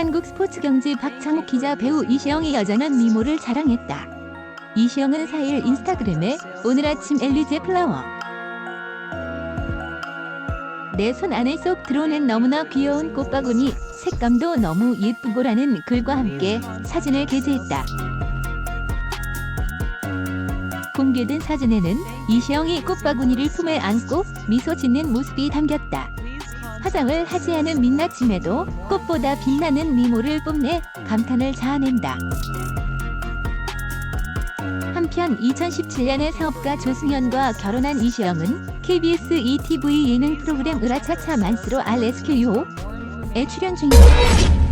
한국 스포츠 경제 박창욱 기자 배우 이시영의 여전한 미모를 자랑했다. 이시영은 4일 인스타그램에 오늘 아침 엘리제 플라워 내 손 안에 쏙 들어오는 너무나 귀여운 꽃바구니 색감도 너무 예쁘고라는 글과 함께 사진을 게재했다. 공개된 사진에는 이시영이 꽃바구니를 품에 안고 미소 짓는 모습이 담겼다. 화장을 하지 않은 민낯임에도 꽃보다 빛나는 미모를 뽐내 감탄을 자아낸다. 한편 2017년에 사업가 조승현과 결혼한 이시영은 KBS ETV 예능 프로그램 으라차차 만스로 RSQ요에 출연 중이다.